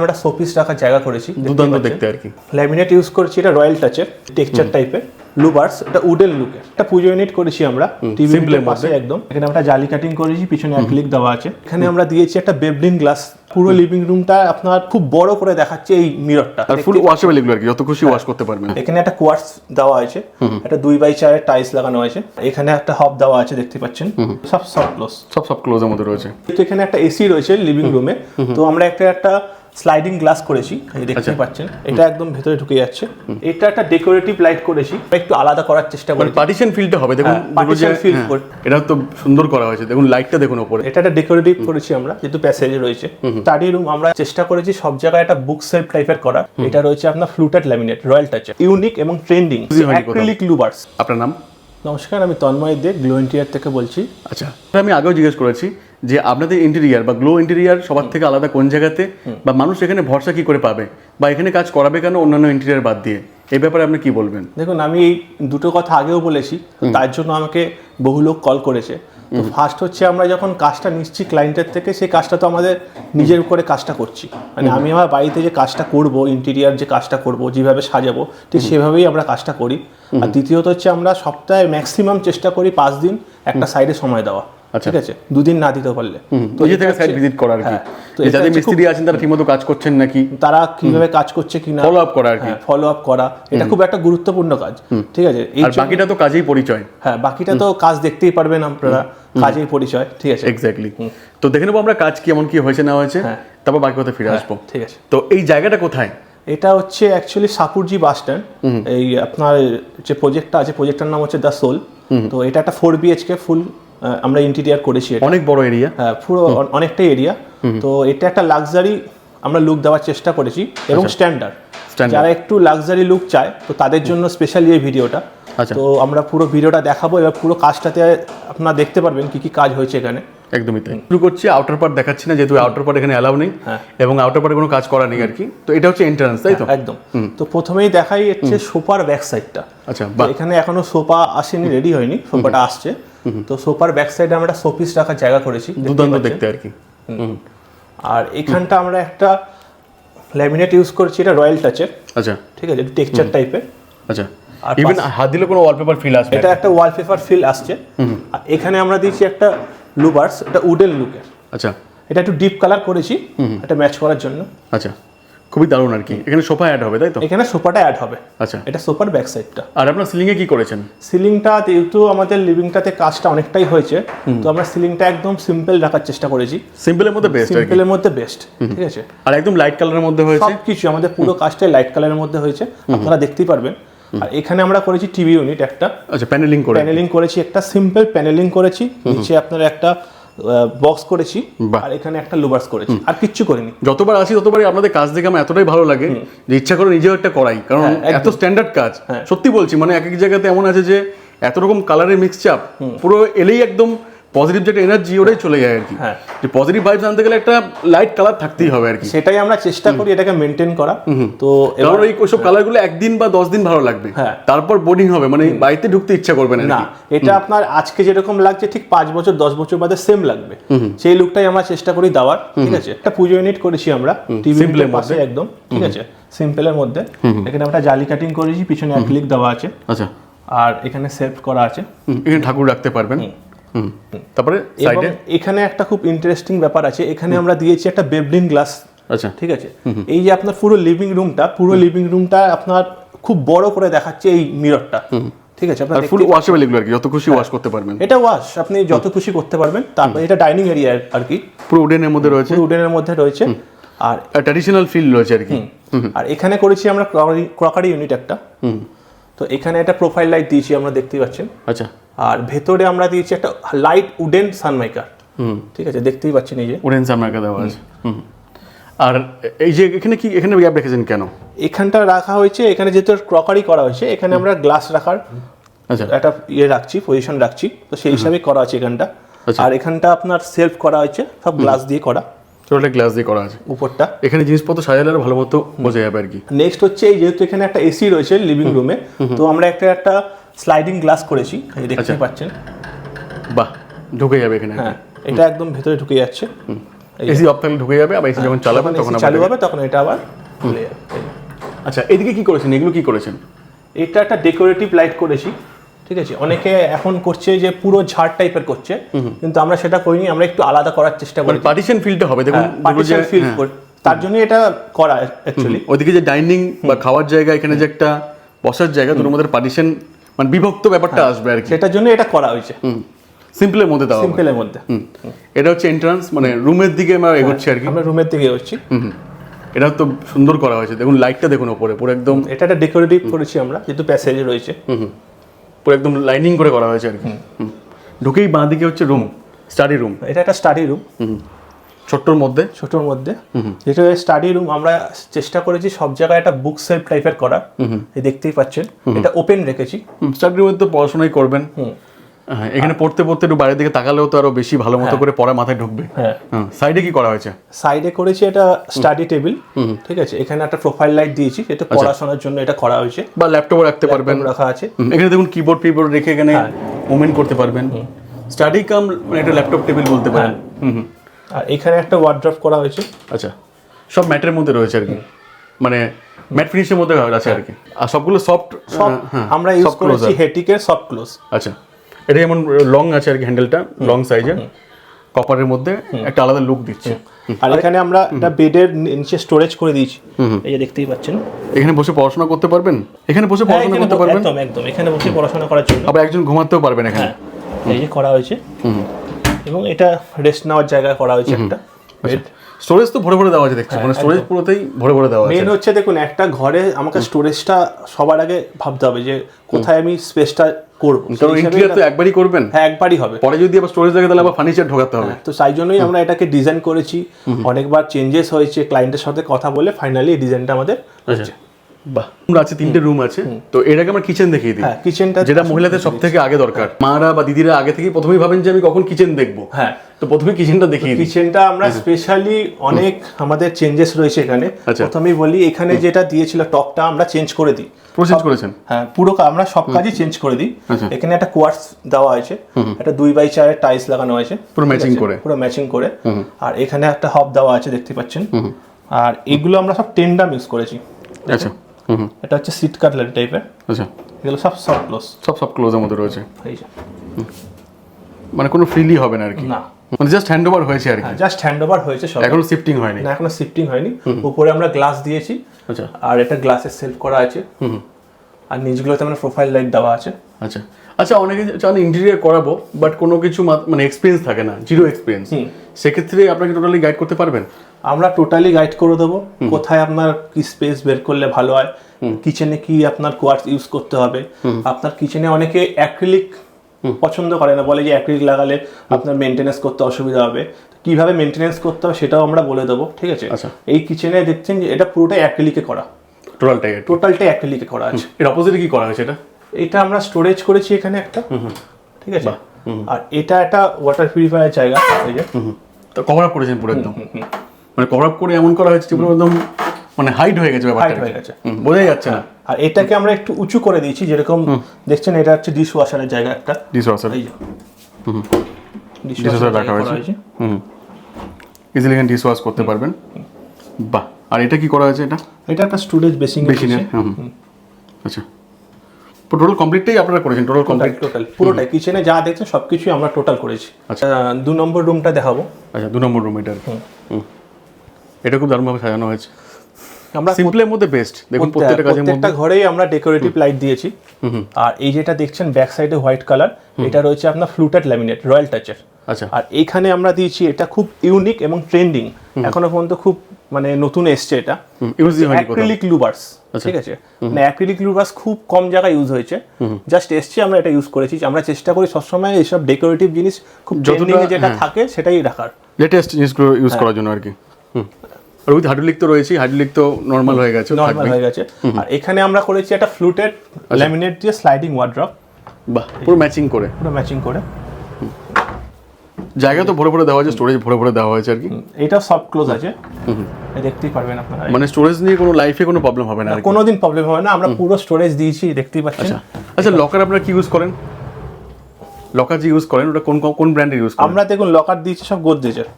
আমরা শোপিস রাখার জায়গা করেছি দুর্দান্ত দেখতে আর কি। ল্যামিনেট ইউজ করেছি এটা রয়্যাল টাচের টেক্সচার টাইপের। লুবার্স এটা উডেন লুকের একটা পুজো ইউনিট করেছি আমরা টিভি পাশে একদম। এখানে আমরা জালি কাটিং করেছি পিছনে অ্যাক্রিলিক দেওয়া আছে। এখানে আমরা দিয়েছি একটা বেবলিন গ্লাস। পুরো লিভিং রুমটা আপনার খুব বড় করে দেখাচ্ছে এই মিররটা আর ফুল ওয়াশেবল এগুলো আর কি যত খুশি ওয়াশ করতে পারবেন। এখানে একটা কোয়ার্টস দেওয়া আছে। একটা দুই বাই চারের টাইলস লাগানো আছে। এখানে একটা হব দেওয়া আছে দেখতে পাচ্ছেন। সব সফট ক্লোজ সব সব ক্লোজের মধ্যে রয়েছে। তো এখানে একটা এসি রয়েছে লিভিং রুমে তো আমরা একটা একটা স্লাইডিং গ্লাস করেছি এই দেখতে পাচ্ছেন। এটা একদম ভেতরে ঢুকে যাচ্ছে। এটা একটা ডেকোরেটিভ লাইট করেছি একটু আলাদা করার চেষ্টা করেছি। পার্টিশন ফিলটা হবে দেখুন হ্যাঁ, দুটো যে partition feel হ্যাঁ, করে। এটা তো সুন্দর করা হয়েছে দেখুন লাইটটা দেখুন ওপরে। এটা একটা ডেকোরেটিভ করেছি আমরা যেহেতু প্যাসেজে রয়েছে। স্টাডি রুম আমরা চেষ্টা করেছি সব জায়গায় একটা বুক সেলফ টাইপের করা এটা রয়েছে আপনার fluted laminate royal touch unique এবং ট্রেন্ডিং অ্যাক্রিলিক লুবার্স আপনার নাম? নমস্কার আমি তন্ময় দে গ্লো ইন্টিয়ার থেকে বলছি। আচ্ছা আমি আগেও জিজ্ঞেস করেছি যে আপনাদের ইন্টেরিয়ার বা গ্লো ইন্টেরিয়ার সবার থেকে আলাদা কোন জায়গাতে বা মানুষ এখানে ভরসা কি করে পাবে? বা এখানে কাজ করাবে কেন অন্যান্য ইন্টেরিয়ার বাদ দিয়ে? এই ব্যাপারে আপনি কি বলবেন? দেখুন আমি এই দুটো কথা আগেও বলেছি তার জন্য আমাকে বহু লোক কল করেছে। তো ফার্স্ট হচ্ছে আমরা যখন কাজটা নিচ্ছি ক্লায়েন্টের থেকে সেই কাজটা তো আমাদের নিজের উপরে কাজটা করছি। মানে আমি আমার বাড়িতে যে কাজটা করব ইন্টেরিয়ার যে কাজটা করব যেভাবে সাজাবো ঠিক সেভাবেই আমরা কাজটা করি। আর দ্বিতীয়ত হচ্ছে আমরা সপ্তাহে ম্যাক্সিমাম চেষ্টা করি পাঁচ দিন একটা সাইডে সময় দেওয়া। ঠিক আছে? দুদিন না দিতে পারলে। তো নিজে থেকে সাইড ভিজিট করা আর কি? হ্যাঁ, তো যাদের মিস্ত্রি আছেন তারা ঠিকমতো কাজ করছেন নাকি? তারা কীভাবে কাজ করছে কিনা ফলো আপ করা আর কি ফলো আপ করা। এটা খুব একটা গুরুত্বপূর্ণ কাজ। ঠিক আছে? আর বাকিটা তো কাজেই পরিচয়। হ্যাঁ বাকিটা তো কাজ দেখতেই পারবেন আপনারা। কাজেই পরিচয়। ঠিক আছে? এক্স্যাক্টলি তো দেখে নেব আমরা কাজ কেমন কি হয়েছে না হয়েছে। হ্যাঁ। তারপর বাকি কথা ফিরে আসব। ঠিক আছে। তো এই জায়গাটা কোথায়? এটা হচ্ছে অ্যাকচুয়ালি সাপুরজি বাস স্ট্যান্ড এই আপনার যে প্রজেক্টটা আছে প্রজেক্টটার নাম হচ্ছে দ্য সোল তো এটা একটা ফোর বিএইচকে ফুল আমরা ইন্টেরিয়ার করেছি অনেক বড় এরিয়া হ্যাঁ পুরো অ- অনেকটাই এরিয়া তো এটা একটা লাক্সারি আমরা লুক দেওয়ার চেষ্টা করেছি এবং স্ট্যান্ডার্ড যারা একটু লাক্সারি লুক চায় তো তাদের জন্য স্পেশালি এই ভিডিওটা আচ্ছা। তো আমরা পুরো ভিডিওটা দেখাবো এবার পুরো কাজটাতে আপনারা দেখতে পারবেন কি কি কাজ হয়েছে এখানে। একদমই তাই। শুরু করছি আউটার পার্ট দেখাচ্ছি না যেহেতু আউটার পার্ট এখানে অ্যালাউ নেই। হ্যাঁ। এবং আউটার পার্টে কোনো কাজ করা নেই আর কি। তো এটা হচ্ছে এন্ট্রান্স তাই তো? একদম। তো প্রথমেই দেখাই হচ্ছে সোফার ব্যাক সাইডটা আচ্ছা এখানে এখনও সোফা আসেনি রেডি হয়নি সোফাটা আসছে। তো সোফার ব্যাক সাইডে আমরা শোপিস রাখার জায়গা করেছি দুর্দান্ত দেখতে আর কি। হুম। আর এখানটা আমরা একটা ল্যামিনেট ইউজ করেছি এটা রয়্যাল টাচের আচ্ছা। ঠিক আছে টেক্সচার টাইপের আচ্ছা। আর ইভেন হাত দিলে কোনো ওয়ালপেপার ফিল আসবে এটা একটা ওয়ালপেপার ফিল আসছে। আর এখানে আমরা দিয়েছি একটা লুবার্স এটা উডেন লুকের আচ্ছা। এটা একটু ডিপ কালার করেছি এটা ম্যাচ করার জন্য। আচ্ছা। খুবই দারুণ আর কি। এখানে সোফা অ্যাড হবে তাই তো? এখানে সোফাটা অ্যাড হবে। আচ্ছা। এটা সোফার ব্যাক সাইডটা আর আপনার সিলিংয়ে কি করেছেন? সিলিংটা যেহেতু আমাদের লিভিংটাতে কাজটা অনেকটাই হয়েছে তো আমরা সিলিংটা একদম সিম্পল রাখার চেষ্টা করেছি। সিম্পলের মধ্যে বেস্ট সিম্পলের মধ্যে বেস্ট ঠিক আছে? আর একদম লাইট কালারের মধ্যে হয়েছে। সব কিছু আমাদের পুরো কাজটাই লাইট কালারের মধ্যে হয়েছে। আপনারা দেখতেই পারবেন। আর এখানে আমরা করেছি টিভি ইউনিট একটা। আচ্ছা প্যানেলিং করে। প্যানেলিং করেছি একটা সিম্পল প্যানেলিং করেছি। নিচে আপনার একটা বক্স করেছি আর এখানে একটা লুবার্স করেছি। আর কিচ্ছু করিনি। যতবার আসি ততবারই আপনাদের কাজ দেখে আমার এতটাই ভালো লাগে যে ইচ্ছা করে নিজেও একটা করাই। কারণ হ্যাঁ, এত স্ট্যান্ডার্ড কাজ। হ্যাঁ। সত্যি বলছি মানে এক এক জায়গাতে এমন আছে যে এত রকম কালারের মিক্সচার পুরো এলেই একদম পজিটিভ যেটা এনার্জি ওটাই চলে যায় আর কি। হ্যাঁ। যে পজিটিভ ভাইবস আনতে গেলে একটা লাইট কালার থাকতেই হবে আর কি। সেটাই আমরা চেষ্টা করি এটাকে মেনটেন করা। তো এবার এই ওইসব কালারগুলো একদিন বা দশ দিন ভালো লাগবে। হ্যাঁ। তারপর বোর্ডিং হবে মানে বাড়িতে ঢুকতে ইচ্ছা করবে না না এটা আপনার আজকে যেরকম লাগছে ঠিক পাঁচ বছর দশ বছর বাদে সেম লাগবে। সেই লুকটাই আমরা চেষ্টা করি দেওয়ার ঠিক আছে? একটা পুজো ইউনিট করেছি আমরা টিভি পাশে একদম ঠিক আছে? সিম্পলের মধ্যে। এখানে আমরা জালি কাটিং করেছি পিছনে অ্যাক্রিলিক দেওয়া আছে। আচ্ছা। আর এখানে সেভ করা আছে। এখানে ঠাকুর রাখতে পারবেন। তারপরে সাইডে এখানে একটা খুব ইন্টারেস্টিং ব্যাপার আছে। এখানে আমরা দিয়েছি একটা বেবলিন গ্লাস আচ্ছা। ঠিক আছে? এই যে আপনার পুরো লিভিং রুমটা পুরো লিভিং রুমটা আপনার খুব বড় করে দেখাচ্ছে এই মিররটা ঠিক আছে? আপনার ফুল ওয়াশেবল এগুলো আর কি যত খুশি ওয়াশ করতে পারবেন। এটা ওয়াশ আপনি যত খুশি করতে পারবেন। তারপরে এটা ডাইনিং এরিয়া আর কি। পুরো উডেনের মধ্যে রয়েছে। পুরো উডেনের মধ্যে রয়েছে। আর ট্র্যাডিশনাল ফিল রয়েছে আর কি। আর এখানে করেছি আমরা ক্রকারি ইউনিট একটা। তো এখানে একটা প্রোফাইল লাইট দিয়েছি আমরা দেখতেই পাচ্ছেন। আচ্ছা। আর ভেতরে আমরা দিয়েছি একটা লাইট উডেন সানমাইকার ঠিক আছে দেখতেই পাচ্ছেন এই যে। উডেন আপনাকে দেওয়া আছে। আর এই যে এখানে কি এখানে গ্যাপ রেখেছেন কেন? এখানটা রাখা হয়েছে এখানে যেহেতু ক্রকারি করা হয়েছে এখানে আমরা গ্লাস রাখার আচ্ছা। একটা ইয়ে রাখছি পজিশন রাখছি। তো সেই হিসাবে করা আছে এখানটা। আচ্ছা। আর এখানটা আপনার সেলফ করা হয়েছে সব গ্লাস দিয়ে করা। টোটাল গ্লাস দিয়ে করা আছে। উপরটা। এখানে জিনিসপত্র সাজালে ভালো মতো বোঝা যাবে আর কি। নেক্সট হচ্ছে এই যেহেতু এখানে একটা এসি রয়েছে লিভিং রুমে তো আমরা একটা একটা স্লাইডিং গ্লাস করেছি দেখতে আচ্ছা। পাচ্ছেন। বাহ ঢুকে যাবে এখানে হ্যাঁ এটা একদম ভেতরে ঢুকে যাচ্ছে। এসি অফ থাকলে ঢুকে যাবে আবার এসি যখন চালাবেন তখন চালু হবে তখন এটা আবার খুলে যাবে। আচ্ছা এদিকে কি করেছেন? এগুলো কি করেছেন? এটা একটা ডেকোরেটিভ লাইট করেছি। ঠিক আছে? অনেকে এখন করছে যে পুরো ঝাড় টাইপের করছে কিন্তু আমরা সেটা করিনি আমরা একটু আলাদা করার চেষ্টা করি পার্টিশন ফিলটা হবে দেখুন পার্টিশন ফিল হ্যাঁ। তার জন্য এটা করা অ্যাকচুয়ালি ওদিকে যে ডাইনিং বা খাওয়ার জায়গা এখানে যে একটা বসার জায়গা দুটোর মধ্যে পার্টিশন মানে বিভক্ত ব্যাপারটা আসবে আর কি। সেটার জন্য এটা করা হয়েছে। সিম্পলের মধ্যে হবে। সিম্পলের মধ্যে। এটা হচ্ছে এন্ট্রান্স মানে রুমের দিকে আমরা এগোচ্ছি আর কি। আমরা রুমের দিকে হুম। এটা তো সুন্দর করা হয়েছে। দেখুন লাইটটা দেখুন ওপরে পুরো একদম এটা একটা ডেকোরেটিভ করেছি আমরা যেহেতু প্যাসেজে রয়েছে। হুম। পুরো একদম লাইনিং করে করা হয়েছে আর কি। ঢুকেই বাঁ দিকে হচ্ছে রুম স্টাডি রুম এটা একটা স্টাডি রুম ছোট্টর মধ্যে। ছোট্টর মধ্যে। যেটা স্টাডি রুম আমরা চেষ্টা করেছি সব জায়গায় একটা বুক সেলফ টাইপের করা দেখতেই পাচ্ছেন। এটা ওপেন রেখেছি। স্টাডি রুমে তো পড়াশোনাই করবেন। এখানে পড়তে পড়তে একটু বাইরের দিকে তাকালেও তো আরও বেশি ভালো মতো করে পড়া মাথায় ঢুকবে। হ্যাঁ। হ্যাঁ সাইডে কি করা হয়েছে? সাইডে করেছি এটা স্টাডি টেবিল ঠিক আছে? এখানে একটা প্রোফাইল লাইট দিয়েছি এটা পড়াশোনার জন্য এটা করা হয়েছে। বা ল্যাপটপও রাখতে পারবেন। রাখা আছে। এখানে দেখুন কিবোর্ড ফিবোর্ড রেখে এখানে মুভমেন্ট করতে পারবেন। স্টাডি কাম মানে একটা ল্যাপটপ টেবিল বলতে পারেন। আর এখানে একটা ওয়ার্ড্রপ করা হয়েছে। আচ্ছা সব ম্যাটের মধ্যে রয়েছে আর কি। মানে ম্যাট ফিনিশের মধ্যে আছে আর কি। আর সবগুলো সফট আমরা ইউজ করেছি হেটিকের সফট ক্লোজ আচ্ছা। এটা যেমন লং আছে আর কি হ্যান্ডেলটা লং সাইজের কপারের মধ্যে একটা আলাদা লুক দিচ্ছে। আর এখানে আমরা একটা বেডের নিচে স্টোরেজ করে দিয়েছি। এই যে দেখতেই পাচ্ছেন। এখানে বসে পড়াশোনা করতে পারবেন? এখানে বসে হ্যাঁ, পড়াশোনা করতে পারবেন? একদম একদম। এখানে বসে পড়াশোনা করার জন্য। আবার একজন ঘুমাতেও পারবেন এখানে। এই যে করা হয়েছে। এবং এটা রেস্ট নেওয়ার জায়গা করা হয়েছে একটা বেড স্টোরেজ তো ভরে ভরে দেওয়া আছে দেখছি মানে স্টোরেজ পুরোতেই ভরে ভরে দেওয়া আছে। মেন হচ্ছে দেখুন একটা ঘরে আমাকে স্টোরেজটা সবার আগে ভাবতে হবে যে কোথায় আমি স্পেসটা করব। কারণ ইন্টেরিয়র তো একবারই করবেন। হ্যাঁ একবারই হবে। পরে যদি আবার স্টোরেজ লাগে তাহলে আবার ফার্নিচার ঢোকাতে হবে। তো সেই জন্যই আমরা এটাকে ডিজাইন করেছি। অনেকবার চেঞ্জেস হয়েছে ক্লায়েন্টের সাথে কথা বলে ফাইনালি ডিজাইনটা আমাদের হচ্ছে বাহ আছে তিনটে রুম আছে তো এর আগে আমরা কিচেন দেখিয়ে দিই। হ্যাঁ কিচেনটা যেটা মহিলাদের সব থেকে আগে দরকার। মারা বা দিদিরা আগে থেকেই প্রথমেই ভাবেন যে আমি কখন কিচেন দেখব। হ্যাঁ। তো প্রথমে কিচেনটা দিই। কিচেনটা আমরা স্পেশালি অনেক আমাদের চেঞ্জেস রয়েছে এখানে। আচ্ছা। প্রথমেই বলি এখানে যেটা দিয়েছিল টপটা আমরা চেঞ্জ করে দিই। প্রসেস করেছেন? হ্যাঁ পুরো আমরা সব কাজই চেঞ্জ করে দিই। আচ্ছা। এখানে একটা কোয়ার্টস দেওয়া হয়েছে। একটা দুই বাই চারের টাইলস লাগানো হয়েছে। পুরো আছে? করে। পুরো ম্যাচিং করে। আর এখানে একটা হব দেওয়া আছে দেখতে পাচ্ছেন। আর এগুলো আমরা সব টেন্ডাম ইউজ করেছি। আচ্ছা। এটা হচ্ছে সিট কাটলারি টাইপের আচ্ছা। এগুলো সব সফট ক্লোজ সব সব ক্লোজের মধ্যে রয়েছে। এই যে। মানে কোনো ফ্রিলি হবে না আর কি? না। মানে জাস্ট হ্যান্ড ওভার হয়েছে আর কি? জাস্ট হ্যান্ড ওভার হয়েছে সব। এখনও শিফটিং হয়নি? না এখনও শিফটিং হয়নি। উপরে আমরা গ্লাস দিয়েছি। আচ্ছা। আর এটা গ্লাসের সেলফ করা আছে। আর নিচগুলোতে মানে প্রোফাইল লাইট দেওয়া আছে। আচ্ছা। আচ্ছা অনেকে চান ইন্টেরিয়ার করাবো বাট কোনো কিছু মানে এক্সপিরিয়েন্স থাকে না জিরো এক্সপিরিয়েন্স সেক্ষেত্রে আপনাকে টোটালি গাইড করতে পারবেন? আমরা টোটালি গাইড করে দেবো। কোথায় আপনার কি স্পেস বের করলে ভালো হয় কিচেনে কি আপনার কোয়ার্টস ইউজ করতে হবে আপনার কিচেনে অনেকে অ্যাক্রিলিক পছন্দ করে না বলে যে অ্যাক্রিলিক লাগালে আপনার মেনটেনেন্স করতে অসুবিধা হবে। কীভাবে মেনটেনেন্স করতে হবে সেটাও আমরা বলে দেবো ঠিক আছে? আচ্ছা। এই কিচেনে দেখছেন যে এটা পুরোটাই অ্যাক্রিলিকে করা। টোটালটাই টোটালটাই অ্যাক্রিলিকে করা আছে। এর অপোজিটে কি করা হয়েছে এটা? এটা আমরা স্টোরেজ করেছি এখানে একটা ঠিক আছে? আর এটা একটা ওয়াটার পিউরিফায়ার জায়গা তো কভার আপ করেছেন পুরো একদম। মানে কভার আপ করে এমন করা হয়েছে যেগুলো একদম মানে হাইট হয়ে গেছে Height হয়ে গেছে। বোঝাই যাচ্ছে না। আর এটাকে আমরা একটু উঁচু করে দিয়েছি যেরকম দেখছেন এটা হচ্ছে ডিশ ওয়াশারের জায়গা একটা। ডিস ওয়াশার ডিশ ডিশওয়াশার রাখা হয়েছে। হুম। ইজিলি এখানে ডিস ওয়াশ করতে পারবেন। বাহ আর এটা কি করা হয়েছে এটা? এটা একটা স্টোরেজ বেসিং হুম। আচ্ছা। টোটাল কমপ্লিটটাই আপনারা করেছেন টোটাল কমপ্লিট টোটাল পুরোটাই। কিচেনে যা দেখছেন সবকিছুই আমরা টোটাল করেছি। আচ্ছা। দু নম্বর রুমটা দেখাবো। আচ্ছা দু নম্বর রুম এটা হুম। এটা খুব দারুণভাবে সাজানো হয়েছে। আমরা সিম্পলের মধ্যে বেস্ট দেখুন প্রত্যেকটা কাজের মধ্যে প্রত্যেকটা ঘরেই আমরা ডেকোরেটিভ লাইট দিয়েছি। আর এই যেটা দেখছেন ব্যাক সাইডে হোয়াইট কালার এটা রয়েছে আপনার ফ্লুটেড ল্যামিনেট রয়্যাল টাচের আচ্ছা। আর এইখানে আমরা দিয়েছি এটা খুব ইউনিক এবং ট্রেন্ডিং এখনও পর্যন্ত খুব মানে নতুন এসছে এটা। ইউজই হয়নি অ্যাক্রিলিক লুবার্স ঠিক আছে? মানে অ্যাক্রিলিক লুবার্স খুব কম জায়গায় ইউজ হয়েছে। জাস্ট এসছে আমরা এটা ইউজ করেছি। আমরা চেষ্টা করি সবসময় এইসব ডেকোরেটিভ জিনিস খুব যতটা যেটা থাকে সেটাই রাখার। লেটেস্ট জিনিসগুলো ইউজ করার জন্য আর কি। আর হাইড্রোলিক তো রয়েছে হাইড্রোলিক তো নর্মাল হয়ে গেছে নর্মাল হয়ে গেছে। আর এখানে আমরা করেছি একটা ফ্লুটেড ল্যামিনেট দিয়ে স্লাইডিং ওয়ার্ড্রপ বাহ পুরো ম্যাচিং করে। পুরো ম্যাচিং করে। জায়গা তো ভরে ভরে দেওয়া হয়েছে স্টোরেজ ভরে ভরে দেওয়া হয়েছে আর কি। এটা সফট ক্লোজ আছে। দেখতেই পারবেন আপনারা। মানে স্টোরেজ নিয়ে কোনো লাইফে কোনো প্রবলেম হবে না কোনোদিন প্রবলেম হবে না আমরা পুরো স্টোরেজ দিয়েছি দেখতেই পাচ্ছেন। আচ্ছা। আচ্ছা লকার আপনারা কি ইউজ করেন? লকার যে ইউজ করেন ওটা কোন কোন ব্র্যান্ডের ইউজ করেন? আমরা দেখুন লকার দিয়েছি সব গোদরেজের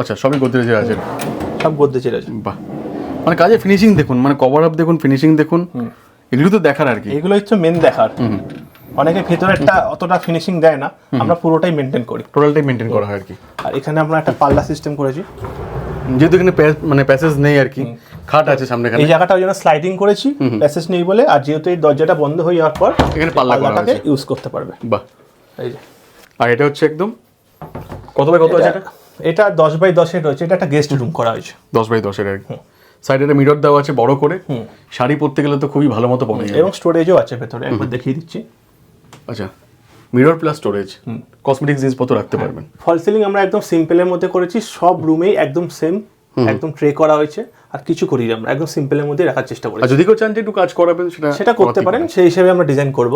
আচ্ছা সবই গোদরেজের আছে। সব গোদরেজের আছে বাহ। মানে কাজে ফিনিশিং দেখুন মানে কভার আপ দেখুন ফিনিশিং দেখুন এগুলো তো দেখার আর কি। এগুলো হচ্ছে মেন দেখার। অনেকে ভেতরেরটা অতটা ফিনিশিং দেয় না আমরা পুরোটাই মেনটেন করি। টোটালটাই মেনটেন করা হয় আর কি। আর এখানে আমরা একটা পাল্লা সিস্টেম করেছি। যেহেতু এখানে মানে প্যাসেজ নেই আর কি খাট আছে সামনে এই জায়গাটা ওই জন্য স্লাইডিং করেছি প্যাসেজ নেই বলে আর যেহেতু এই দরজাটা বন্ধ হয়ে যাওয়ার পর এখানে পাল্লাটাকে ইউজ করতে পারবে। বাহ। এই যে। আর এটা হচ্ছে একদম কত বাই কত আছে এটা? এটা দশ বাই দশের রয়েছে এটা একটা গেস্ট রুম করা হয়েছে। দশ বাই দশের সাইডে একটা মিরর দেওয়া আছে বড় করে। শাড়ি পরতে গেলে তো খুবই ভালো মতো পড়ে যায় এবং স্টোরেজও আছে ভেতরে একবার দেখিয়ে দিচ্ছি। আচ্ছা মিরর প্লাস স্টোরেজ কসমেটিক জিনিসপত্র রাখতে পারবেন। ফল সিলিং আমরা একদম সিম্পলের মধ্যে করেছি সব রুমেই একদম সেম একদম ট্রে করা হয়েছে। আর কিছু করি আমরা একদম সিম্পলের মধ্যে রাখার চেষ্টা করি আর যদি কেউ চান যে একটু কাজ করাবেন সেটা সেটা করতে পারেন সেই হিসেবে আমরা ডিজাইন করব।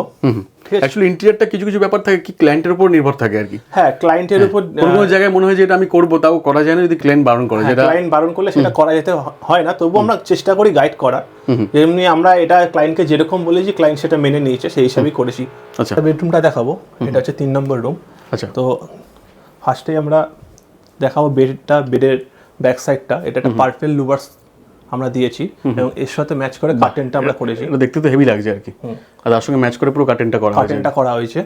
ঠিক আছে? অ্যাকচুয়ালি ইন্টেরিয়ারটা কিছু কিছু ব্যাপার থাকে কি ক্লায়েন্টের উপর নির্ভর থাকে আর কি। হ্যাঁ ক্লায়েন্টের উপর কোনো কোনো জায়গায় মনে হয় যে এটা আমি করব তাও করা যায় না যদি ক্লায়েন্ট বারণ করে যেটা ক্লায়েন্ট বারণ করলে সেটা করা যেতে হয় না তবুও আমরা চেষ্টা করি গাইড করার। যেমনি আমরা এটা ক্লায়েন্টকে যেরকম বলেছি ক্লায়েন্ট সেটা মেনে নিয়েছে সেই হিসাবেই করেছি। আচ্ছা। বেডরুমটা দেখাবো এটা হচ্ছে তিন নম্বর রুম আচ্ছা। তো ফার্স্টে আমরা দেখাবো বেডটা বেডের ব্যাক সাইডটা এটা একটা পার্পেল লুভার্স আমরা দিয়েছি এবং এর সাথে ম্যাচ করে কার্টেনটা আমরা করেছি। এটা দেখতে তো হেভি লাগছে আর কি। আর তার সঙ্গে ম্যাচ করে পুরো কার্টেনটা করা হয়েছে। কার্টেনটা করা হয়েছে।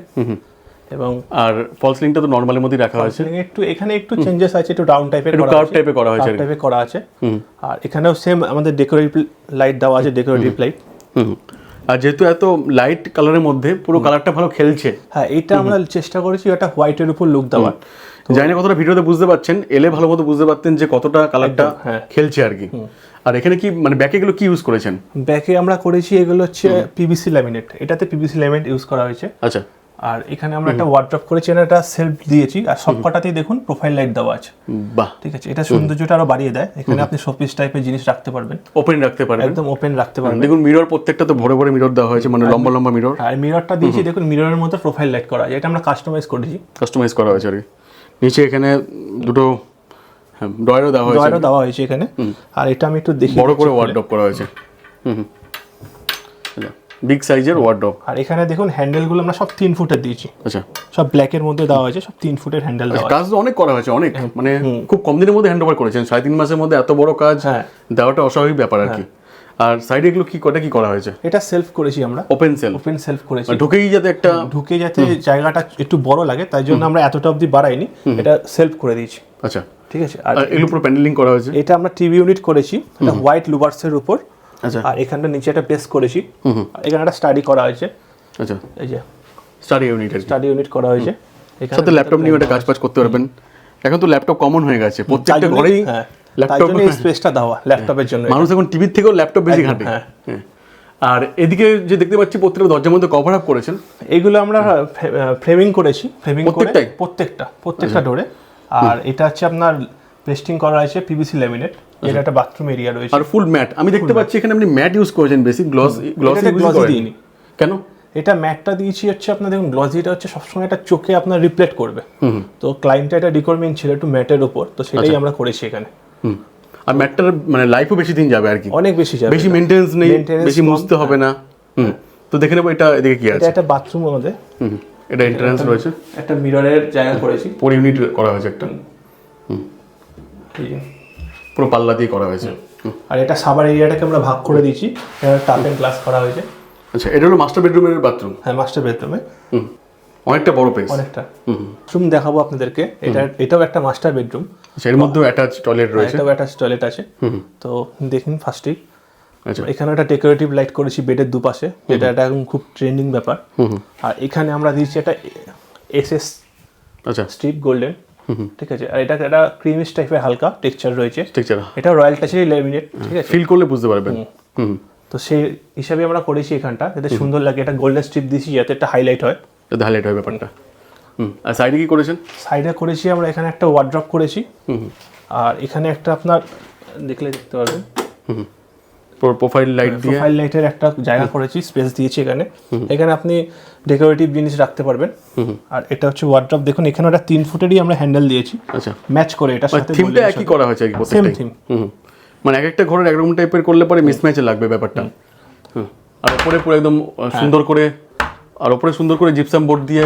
এবং আর ফলস লিংটা তো নর্মালের মধ্যেই রাখা হয়েছে। একটু এখানে একটু চেঞ্জেস আছে একটু ডাউন টাইপের একটু করা কার্ভ টাইপে করা হয়েছে টাইপে করা আছে। আর এখানেও সেম আমাদের ডেকোরেটিভ লাইট দেওয়া আছে ডেকোরেটিভ লাইট। আর যেহেতু এত লাইট কালারের মধ্যে পুরো কালারটা ভালো খেলছে। হ্যাঁ এটা আমরা চেষ্টা করেছি একটা হোয়াইটের উপর লুক দেওয়ার। জানি না কতটা ভিডিওতে বুঝতে পারছেন এলে ভালো মতো বুঝতে পারতেন যে কতটা কালারটা হ্যাঁ। খেলছে আর কি। আর এখানে কি মানে ব্যাকে এগুলো কি ইউজ করেছেন? ব্যাকে আমরা করেছি এগুলো হচ্ছে পিভিসি ল্যামিনেট এটাতে পিভিসি ল্যামিনেট ইউজ করা হয়েছে। আচ্ছা। আর এখানে আমরা একটা ওয়ার্ড্রপ করেছি এখানে একটা সেলফ দিয়েছি। আর সবকটাতেই দেখুন প্রোফাইল লাইট দেওয়া আছে। বাহ। ঠিক আছে এটা সৌন্দর্যটা আরও বাড়িয়ে দেয়। এখানে আপনি শোপিস টাইপের জিনিস রাখতে পারবেন। ওপেন রাখতে পারবেন। একদম ওপেন রাখতে পারবেন। দেখুন মিরর প্রত্যেকটা তো ভরে ভরে মিরর দেওয়া হয়েছে মানে লম্বা লম্বা মিরর আর মিররটা দিয়েছি দেখুন মিররের মতো প্রোফাইল লাইট করা আছে। এটা আমরা কাস্টমাইজ করেছি। কাস্টমাইজ করা হয়েছে আর কি। নিচে এখানে দুটো হ্যাঁ ডয়ারও দেওয়া হয়েছে। ডয়ারও দেওয়া হয়েছে এখানে। আর এটা আমি একটু দেখি বড় করে ওয়ার্ডরোব করা হয়েছে। হুম হুম। বিগ সাইজের ওয়ার্ডরোব আর এখানে দেখুন হ্যান্ডেলগুলো আমরা সব তিন ফুটের দিয়েছি। আচ্ছা। সব ব্ল্যাকের মধ্যে দেওয়া হয়েছে সব তিন ফুটের হ্যান্ডেল দেওয়া কাজ তো অনেক করা হয়েছে অনেক। মানে খুব কম দিনের মধ্যে হ্যান্ড ওভার করেছেন। সাড়ে তিন মাসের মধ্যে এত বড় কাজ হ্যাঁ। দেওয়াটা অস্বাভাবিক ব্যাপার আর কি। আর সাইডে এগুলো কি কটা কি করা হয়েছে? এটা সেলফ করেছি আমরা। ওপেন সেল ওপেন সেলফ করেছি। ঢুকেই যাতে একটা ঢুকে যাতে জায়গাটা একটু বড় লাগে তাই জন্য আমরা এতটা অবধি বাড়াইনি। এটা সেলফ করে দিয়েছি। আচ্ছা। ঠিক আছে? আর এগুলো পুরো প্যান্ডেলিং করা হয়েছে? এটা আমরা টিভি ইউনিট করেছি এটা হোয়াইট লুভার্সের উপর। আচ্ছা। আর এখানটা নিচে একটা বেস করেছি। এখানে একটা স্টাডি করা হয়েছে। আচ্ছা। এই যে। স্টাডি ইউনিট স্টাডি ইউনিট করা হয়েছে। এখানে সাথে ল্যাপটপ নিয়ে একটা কাজ ফাজ করতে পারবেন। এখন তো ল্যাপটপ কমন হয়ে গেছে। প্রত্যেকটা ঘরেই হ্যাঁ, তাই জন্য এই স্পেসটা দেওয়া ল্যাপটপের জন্য। মানুষ এখন টিভির থেকেও ল্যাপটপ বেশি ঘাটে। হ্যাঁ। হ্যাঁ। আর এদিকে যে দেখতে পাচ্ছি প্রত্যেকটা দরজার মধ্যে কভার আপ করেছেন। এগুলো আমরা ফ্রেমিং করেছি ফ্রেমিং প্রত্যেকটাই? প্রত্যেকটা প্রত্যেকটা ডোরে আর এটা হচ্ছে আপনার পেস্টিং করা আছে পিভিসি ল্যামিনেট এটা একটা বাথরুম এরিয়া রয়েছে। আর ফুল ম্যাট আমি দেখতে পাচ্ছি এখানে আপনি ম্যাট ইউজ করেছেন বেশি গ্লস গ্লস glossy দিইনি। কেন? এটা ম্যাটটা দিয়েছি হচ্ছে আপনার দেখুন গ্লজিটা হচ্ছে সবসময় এটা চোখে আপনার রিপ্লেট করবে। তো ক্লায়েন্টটা এটা রিকোয়ারমেন্ট ছিল একটু ম্যাটের উপর তো সেটাই আচ্ছা। আমরা করেছি এখানে। আর ম্যাটটার মানে লাইফও বেশি দিন যাবে আর কি। অনেক বেশি যাবে বেশি। মেনটেন্স নেই বেশি। মুছতে হবে না। হুম। তো দেখে নেব এটা এদিকে কি আছে। এটা একটা বাথরুম আমাদের। হুম হুম। এটা এন্ট্রান্স রয়েছে। একটা মিররের জায়গা করেছি। ফোর ইউনিট করা হয়েছে একটা। যে। পুরো পাল্লা দিয়ে করা হয়েছে। হুম। আর এটা সাবার এরিয়াটাকে আমরা ভাগ করে দিয়েছি। টাপ এন্ড গ্লাস করা হয়েছে। আচ্ছা এটা হলো মাস্টার বেডরুমের বাথরুম হ্যাঁ মাস্টার বেডরুমে হুম। অনেকটা বড় পেস অনেকটা। রুম দেখাবো আপনাদেরকে। এটা এটাও একটা মাস্টার বেডরুম আচ্ছা এর মধ্যেও অ্যাটাচ টয়লেট রয়েছে? এটাও অ্যাটাচ টয়লেট আছে। হুম তো দেখুন ফার্স্টেই আচ্ছা। এখানে একটা ডেকোরেটিভ লাইট করেছি বেডের দুপাশে। যেটা একটা এখন খুব ট্রেন্ডিং ব্যাপার। আর এখানে আমরা দিয়েছি একটা এস এস আচ্ছা। স্ট্রিপ গোল্ডেন ঠিক আছে। আর এটা একটা ক্রিমিশ টাইপের হালকা টেক্সচার রয়েছে। আছে এটা রয়্যাল টাচের লেমিনেট ঠিক আছে? ফিল করলে বুঝতে পারবেন। হুম। তো সেই হিসাবে আমরা করেছি এখানটা। যাতে সুন্দর লাগে। এটা গোল্ডেন স্ট্রিপ দিয়েছি যাতে একটা হাইলাইট হয়। যাতে হাইলাইট হয় ব্যাপারটা। হুম আর সাইডে কি করেছেন? সাইডে করেছি আমরা এখানে একটা ওয়ার্ড্রপ করেছি। হুম। আর এখানে একটা আপনার দেখলে দেখতে পারবেন। হুম প্রোফাইল লাইট দিয়ে? প্রোফাইল লাইটের একটা জায়গা করেছি স্পেস দিয়েছি এখানে। এখানে আপনি ডেকোরেটিভ জিনিস রাখতে পারবেন। আর এটা হচ্ছে ওয়ার্ড্রপ দেখুন এখানে একটা তিন ফুটেরই আমরা হ্যান্ডেল দিয়েছি। আচ্ছা। ম্যাচ করে এটা সাথে থিমটা একই করা হয়েছে কি সেম থিম। মানে এক একটা ঘরের এক একরকম টাইপের করলে পরে মিসম্যাচে লাগবে ব্যাপারটা। হুম। আর উপরে পুরো একদম সুন্দর করে আর উপরে সুন্দর করে জিপসাম বোর্ড দিয়ে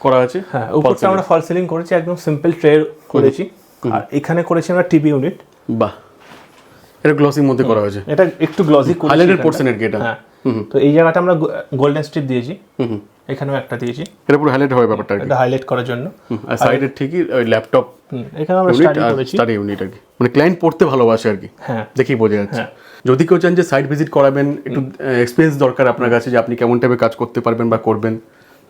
করা আছে হ্যাঁ উপরটা আমরা ফল সিলিং করেছি একদম সিম্পল ট্রে করেছি। আর এখানে করেছি আমরা টিভি ইউনিট বাহ এটা গ্লসির মধ্যে করা হয়েছে। এটা একটু গ্লসি হাইলাইটেড। পোর্শন এর এটা হ্যাঁ। তো এই জায়গাটা আমরা গোল্ডেন স্ট্রিপ দিয়েছি। এখানেও একটা দিয়েছি। এটা পুরো হাইলাইট হবে ব্যাপারটা এটা হাইলাইট করার জন্য। আর সাইডের ঠিকই ওই ল্যাপটপ এখানে আমরা স্টাডি করেছি। স্টাডি ইউনিট আর কি। মানে ক্লায়েন্ট পড়তে ভালোবাসে আর কি। হ্যাঁ। দেখি বোঝা যাচ্ছে। যদি কেউ চান যে সাইট ভিজিট করাবেন একটু এক্সপিরিয়েন্স দরকার আপনার কাছে যে আপনি কেমন টাইপের কাজ করতে পারবেন বা করবেন।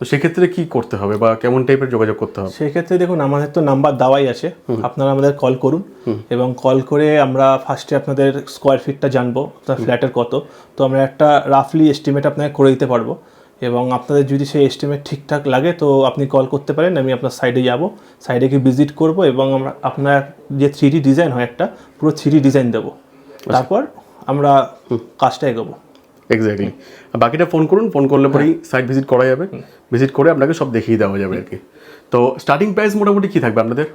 তো সেক্ষেত্রে কি করতে হবে বা কেমন টাইপের যোগাযোগ করতে হবে? সেক্ষেত্রে দেখুন আমাদের তো নাম্বার দেওয়াই আছে। আপনারা আমাদের কল করুন। এবং কল করে আমরা ফার্স্টে আপনাদের স্কোয়ার ফিটটা জানব আপনার ফ্ল্যাটের কত। তো আমরা একটা রাফলি এস্টিমেট আপনাকে করে দিতে পারব। এবং আপনাদের যদি সেই এস্টিমেট ঠিকঠাক লাগে তো আপনি কল করতে পারেন আমি আপনার সাইডে যাব। সাইডে গিয়ে ভিজিট করব এবং আমরা আপনার যে থ্রি ডিজাইন হয় একটা পুরো থ্রি ডিজাইন দেবো। তারপর আমরা কাজটা এগোবো। এক্স্যাক্টলি বাকিটা ফোন করুন ফোন করলে পরেই সাইট ভিজিট করা যাবে। ভিজিট করে আপনাকে সব দেখিয়ে দেওয়া যাবে আর কি তো স্টার্টিং প্রাইস মোটামুটি কি থাকবে আপনাদের?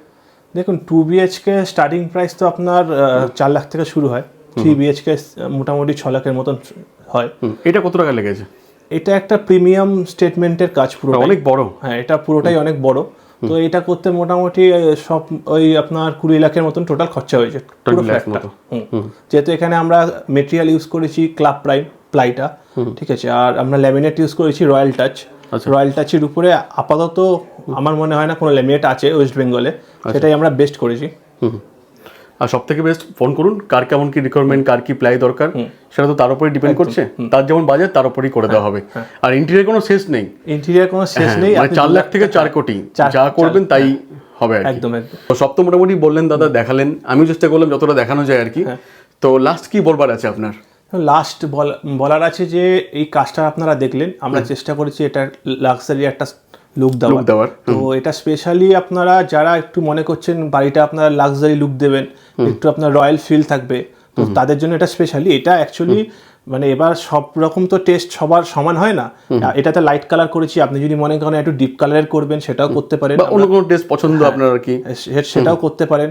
দেখুন টু বিএইচকে স্টার্টিং প্রাইস তো আপনার চার লাখ থেকে শুরু হয়। থ্রি বিএইচকে মোটামুটি ছ লাখের মতন হয়। এটা কত টাকা লেগেছে? এটা একটা প্রিমিয়াম স্টেটমেন্টের কাজ পুরো অনেক বড়। হ্যাঁ এটা পুরোটাই অনেক বড়। তো এটা করতে মোটামুটি সব ওই আপনার কুড়ি লাখের মতন টোটাল খরচা হয়েছে। পুরো 20 লাখ ফ্ল্যাটটা হুম। যেহেতু এখানে আমরা মেটেরিয়াল ইউজ করেছি ক্লাব প্রাইম প্লাইটা ঠিক আছে? আর আমরা ল্যামিনেট ইউজ করেছি রয়্যাল টাচ। রয়্যাল টাচের উপরে আপাতত আমার মনে হয় না কোনো ল্যামিনেট আছে ওয়েস্ট বেঙ্গলে আচ্ছা। সেটাই আমরা বেস্ট করেছি। আর সব থেকে বেস্ট ফোন করুন কার কেমন কি রিকোয়ারমেন্ট কার কি প্লাই দরকার সেটা তো তার উপরে ডিপেন্ড করছে। তার যেমন বাজেট তার উপরেই করে দেওয়া হবে। আর ইন্টেরিয়ার কোনো শেষ নেই। ইন্টেরিয়ার কোনো শেষ হ্যাঁ, নেই। মানে চার লাখ থেকে চার কোটি। যা করবেন তাই হবে একদম সব তো মোটামুটি বললেন দাদা দেখালেন। আমিও চেষ্টা করলাম যতটা দেখানো যায় আর কি। হ্যাঁ। তো লাস্ট কি বলবার আছে আপনার? লাস্ট বলার আছে যে এই কাজটা আপনারা দেখলেন আমরা চেষ্টা করেছি এটা লাক্সারি একটা লুক দেওয়ার। দেওয়ার, তো এটা স্পেশালি আপনারা যারা একটু মনে করছেন বাড়িটা আপনারা লাক্সারি লুক দেবেন একটু আপনার রয়্যাল ফিল থাকবে তো তাদের জন্য এটা স্পেশালি এটা অ্যাকচুয়ালি মানে এবার সব রকম তো টেস্ট সবার সমান হয় না। এটাতে লাইট কালার করেছি আপনি যদি মনে করেন একটু ডিপ কালারের করবেন সেটাও করতে পারেন। বা অন্য কোনো টেস্ট পছন্দ হ্যাঁ। আপনার আর কি। সেটাও করতে পারেন।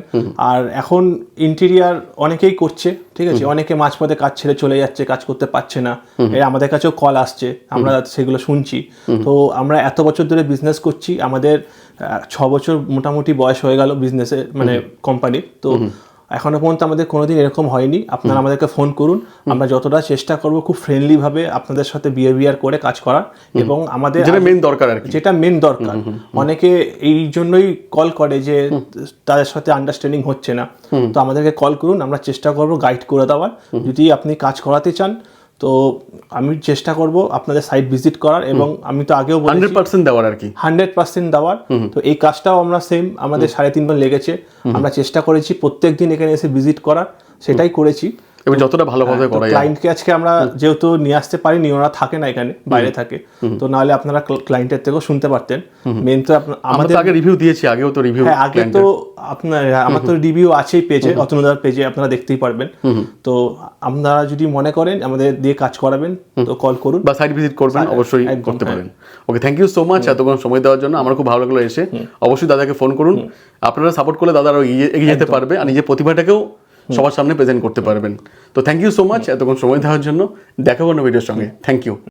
আর এখন ইন্টেরিয়ার অনেকেই করছে ঠিক আছে? অনেকে মাঝপথে কাজ ছেড়ে চলে যাচ্ছে কাজ করতে পারছে না। আমাদের কাছেও কল আসছে আমরা সেগুলো শুনছি। তো আমরা এত বছর ধরে বিজনেস করছি আমাদের ছ বছর মোটামুটি বয়স হয়ে গেল বিজনেসে মানে কোম্পানির তো এখনও পর্যন্ত আমাদের কোনোদিন এরকম হয়নি। আপনারা আমাদেরকে ফোন করুন। আমরা যতটা চেষ্টা করব খুব ফ্রেন্ডলি ভাবে আপনাদের সাথে বিহেভিয়ার করে কাজ করার এবং আমাদের যেটা মেন দরকার আর কি। যেটা মেন দরকার। অনেকে এই জন্যই কল করে যে তাদের সাথে আন্ডারস্ট্যান্ডিং হচ্ছে না। তো আমাদেরকে কল করুন আমরা চেষ্টা করব গাইড করে দেওয়ার। যদি আপনি কাজ করাতে চান তো আমি চেষ্টা করব আপনাদের সাইট ভিজিট করার এবং আমি তো আগেও হান্ড্রেড পার্সেন্ট দেওয়ার আর কি। হান্ড্রেড পার্সেন্ট দেওয়ার। তো এই কাজটাও আমরা সেম আমাদের সাড়ে তিন বার লেগেছে। আমরা চেষ্টা করেছি প্রত্যেক দিন এখানে এসে ভিজিট করার সেটাই করেছি। এবং যতটা ভালোভাবে করা যায়। ক্লায়েন্টকে আজকে আমরা যেহেতু নিয়ে আসতে পারিনি ওরা থাকে না এখানে বাইরে থাকে তো নাহলে আপনারা ক্লায়েন্টের থেকেও শুনতে পারতেন। মেন তো আমাদের আগে রিভিউ দিয়েছি আগেও তো রিভিউ হ্যাঁ আগে তো আপনার আমার তো রিভিউ আছেই পেজে অতনুদার পেজে আপনারা দেখতেই পারবেন। তো আপনারা যদি মনে করেন আমাদের দিয়ে কাজ করাবেন তো কল করুন। বা সাইট ভিজিট করবেন অবশ্যই করতে হ্যাঁ। পারেন। Okay thank you so much এতক্ষণ সময় দেওয়ার জন্য আমার খুব ভালো লাগল এসে। অবশ্যই দাদাকে ফোন করুন। আপনারা সাপোর্ট করলে দাদা আরও এগিয়ে এগিয়ে যেতে পারবে আর নিজের প্রতিভাটাকেও সবার সামনে প্রেজেন্ট করতে পারবেন। তো থ্যাংক ইউ সো মাচ এতক্ষণ সময় দেওয়ার জন্য। দেখা কোনো ভিডিওর সঙ্গে। Thank you